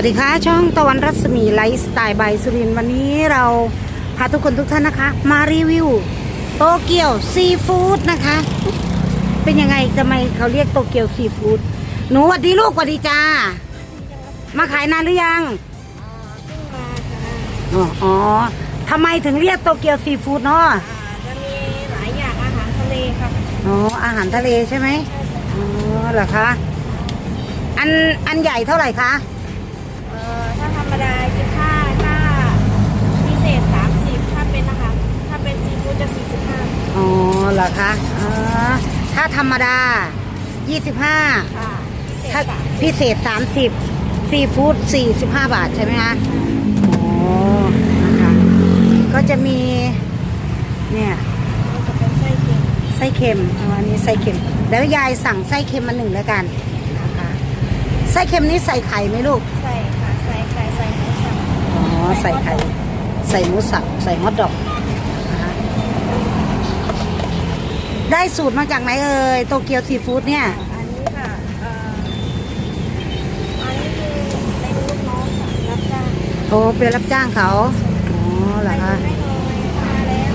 วัสดีค่ะช่องตะวันรัศมีไลฟ์สไตล์บายสุรินทร์วันนี้เราพาทุกคนทุกท่านนะคะ มารีวิวโตเกียวซีฟู้ดนะคะ เป็นยังไงทำไมเขาเรียกโตเกียวซีฟู้ดหนูสวัสดีลูกสวัสดีจ้า มาขายนานหรือยังอ๋ออ๋อทำไมถึงเรียกโตเกียวซีฟู้ดเนาะจะมีหลายอย่างอาหารทะเลครับอ๋ออาหารทะเลใช่ไหมอ๋อเหรอคะอันอันใหญ่เท่าไหร่คะ ดาจะค่าถ้าพิเศษ 30 ถ้าเป็นนะคะ ถ้าเป็นซีฟู้ดจะ 45 อ๋อเหรอคะอ๋อถ้าธรรมดา 25 ค่ะพิเศษถ้าสามพิเศษ 30ซีฟู้ด45 บาทใช่ไหมคะอ๋อนะคะก็จะมี เนี่ยจะเป็นไส้เค็มไส้เค็มอ๋ออันนี้ไส้เค็มแล้วยายสั่งไส้เค็มมาหนึ่งแล้วกันนะคะไส้เค็มนี้ใส่ไข่ไหมลูก ใส่ค่ะใส่ไข่ใส่หมูสับ อ๋อใส่ไข่ ใส่หมูสับ ใส่ฮอทดอกนะคะได้สูตรมาจากไหนเอ่ยโตเกียวซีฟู้ดเนี่ย อันนี้ค่ะเอ่ออันนี้คือเป็นลูกน้องค่ะรับจ้างโอ้เป็นรับจ้างเขา อ๋อเหรอใส่คะให้หน่อยมาแล้ว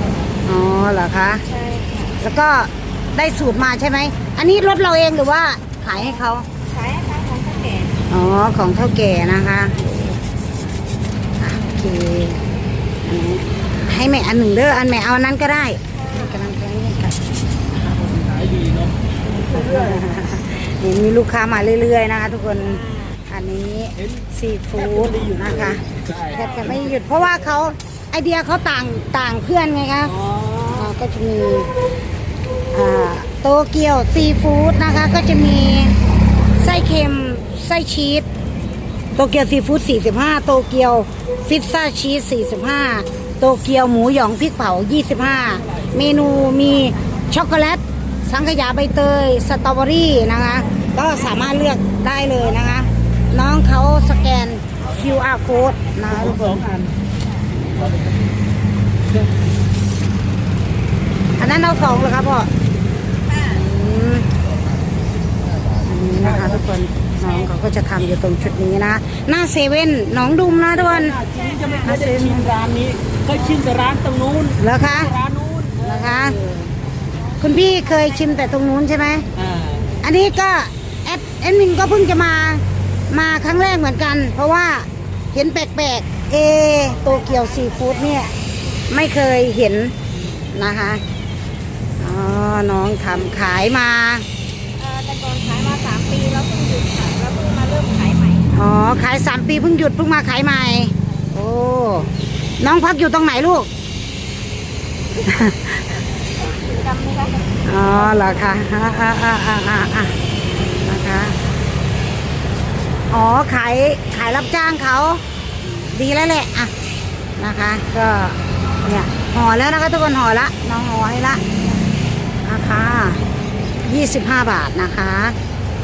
อ๋อเหรอคะ ใช่ค่ะแล้วก็ได้สูตรมาใช่ไหม อันนี้รถเราเองหรือว่าขายให้เขาขายให้ทางของข้าวแก่อ๋อ ของเท่าแก่นะคะอะโอ เคอันนี้ให้แม่อันหนึ่งเด้ออันแม่เอาอันนั้นก็ได้กำลังจะนี่ค่ะนี่มีลูกค้ามาเรื่อย ๆ นะคะ ทุกคนอันนี้ซีฟู้ดนะคะแทบจะไม่หยุดเพราะว่าเขาไอเดียเขาต่างต่างเพื่อนไงคะก็จะมีโตเกียวซีฟู้ดนะคะ ก็จะมีไส้เค็มไส้ชีส โตเกียวซีฟู้ด45 โตเกียวฟิซซ่าชีส45 โตเกียวหมูหยองพริกเผา 25 เมนูมีช็อกโกแลต สังขยาใบเตย สตรอเบอรี่นะคะ ก็สามารถเลือกได้เลยนะคะ น้องเขาสแกน QR code นะคะทุกคนอันนั้นเอาสองเหรอครับพ่อค่ะอืมอันนี้นะคะทุกคน น้องเขาก็จะทำอยู่ตรงชุดนี้นะ หน้าเซเว่นหนองดุมนะทุกคนที่จะไม่เคยได้ชิมร้านนี้เคยชิมแต่ร้านตรงนู้นเหรอคะร้านนู้นนะคะคุณพี่เคยชิมแต่ตรงนู้นใช่ไหมอ่าอันนี้ก็แอดแอดมินก็เพิ่งจะมามาครั้งแรกเหมือนกัน เพราะว่าเห็นแปลกๆเอโตเกียวซีฟู้ดเนี่ยไม่เคยเห็นนะคะอ๋อน้องทำขายมาเอ่อแต่ก่อนขายมา3ปีแล้วเพิ่งหยุดขายแล้วเพิ่งขายใหม่อ๋อขายสามปีเพิ่งหยุดเพิ่งมาขายใหม่ โอ้น้องพักอยู่ตรงไหนลูกจำไม่ได้อ๋อเหรอคะอ่าอ่าอ่าอ่าอ่าอ่านะคะอ๋อขายขายรับจ้างเขา ดีแล้วแหละอะนะคะ ก็เนี่ยห่อแล้วนะคะทุกคนห่อละน้องห่อให้ละนะคะยี่สิบห้าบาทนะคะ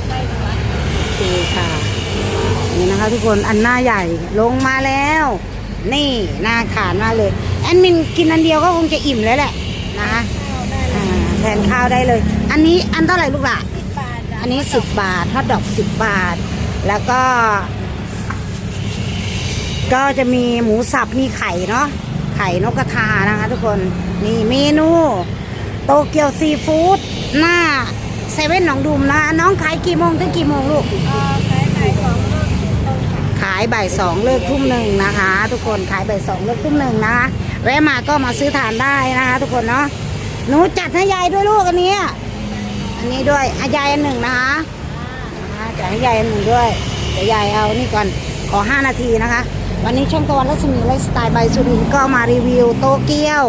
ใช่ค่ะ เคค่ะ นี่นะคะทุกคนอันหน้าใหญ่ลงมาแล้ว นี่น่าขานมากเลยแอดมินกินอันเดียวก็คงจะอิ่มแล้วแหละนะคะข้าวได้อ่าแทนข้าวได้เลย อันนี้อันเท่าไหร่ลูกล่ะสิบบาทจ้ะอันนี้สิบบาททอดดอกสิบบาท แล้วก็ ก็จะมีหมูสับมีไข่เนาะไข่นกกระทานะคะทุกคน นี่เมนู โตเกียวซีฟู้ดหน้า เซเว่นหนองดุมนะคะน้องขายกี่โมงถึงกี่โมงลูกขายขายสองเลิกตรงค่ะขายบ่ายสองเลิกทุ่มหนึ่งนะคะ ทุกคนขายบ่ายสองเลิกทุ่มหนึ่งนะคะแวะมาก็มาซื้อทานได้นะคะ ทุกคนเนาะหนูจัดให้ยายด้วยลูกอันนี้อันนี้ด้วยอายายอันหนึ่งนะคะจัดให้ยายอันหนึ่งด้วยเดี๋ยวยายเอานี่ก่อนขอ 5 นาทีนะคะ วันนี้ช่องตะวันรัศมีไลฟ์สไตล์บายสุรินก็มารีวิวโตเกียว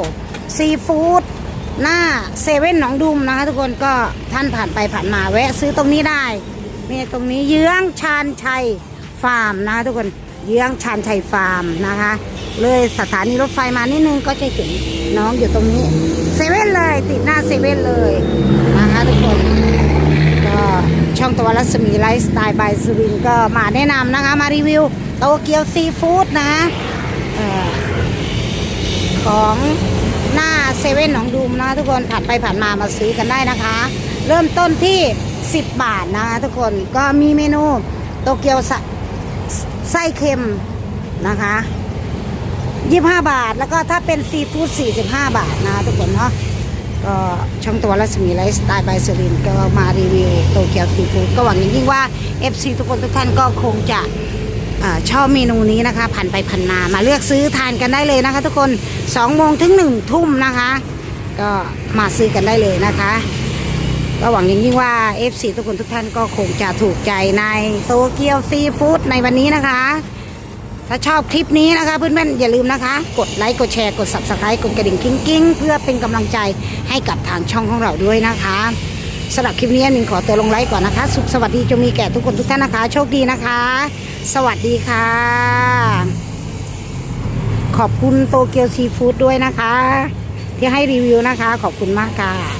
ซีฟู้ด หน้าเซเว่นหนองดุมนะคะ ทุกคนก็ท่านผ่านไปผ่านมาแวะซื้อตรงนี้ได้มีตรงนี้เยื้องชาญชัยฟาร์มนะะทุกคนเยื้องชาญชัยฟาร์มนะคะ เลยสถานีรถไฟมานิดนึงก็จะเห็นน้องอยู่ตรงนี้เซเว่นเลยติดหน้าเซเว่นเลยนะคะทุกคนก็ช่องตะวันรัศมีไลฟ์สไตล์บายสุรินทร์ก็มาแนะนำนะคะมารีวิวโตเกียวซีฟู้ดนะเอ่อของ เซเว่นหนองดูมนะทุกคนผ่านไปผ่านมามาซื้อกันได้นะคะ เริ่มต้นที่ 10 บาทนะคะทุกคนก็มีเมนูโตเกียวไส้เค็มนะคะยี่ห้าบาท แล้วก็ถ้าเป็นซีฟู้ดสี่สิบห้าบาทนะทุกคนเนาะก็ช่องตัวรัศมีไลฟ์สไตล์บายสลินก็มารีวิวโตเกียวซีฟู้ดก็หวังอย่างยิ่งว่า FC ทุกคนทุกท่านก็คงจะ ชอบเมนูนี้นะคะผ่านไปผ่านมามาเลือกซื้อทานกันได้เลยนะคะ ทุกคน2โมงถึง1ทุ่มนะคะ ก็มาซื้อกันได้เลยนะคะก็หวังอย่างยิ่งว่า FC ทุกคนทุกท่านก็คงจะถูกใจในโตเกียวซีฟู้ดในวันนี้นะคะ ถ้าชอบคลิปนี้นะคะเพื่อนๆอย่าลืมนะคะ กดไลค์กดแชร์กด subscribe กดกระดิ่งกิ้งๆ เพื่อเป็นกำลังใจให้กับทางช่องของเราด้วยนะคะสำหรับคลิปนี้หนิงขอตัวลงไลค์ก่อนนะคะ สุขสวัสดีจงมีแก่ทุกคนทุกท่านนะคะ โชคดีนะคะ สวัสดีค่ะ ขอบคุณโตเกียวซีฟู้ดด้วยนะคะ ที่ให้รีวิวนะคะ ขอบคุณมากค่ะ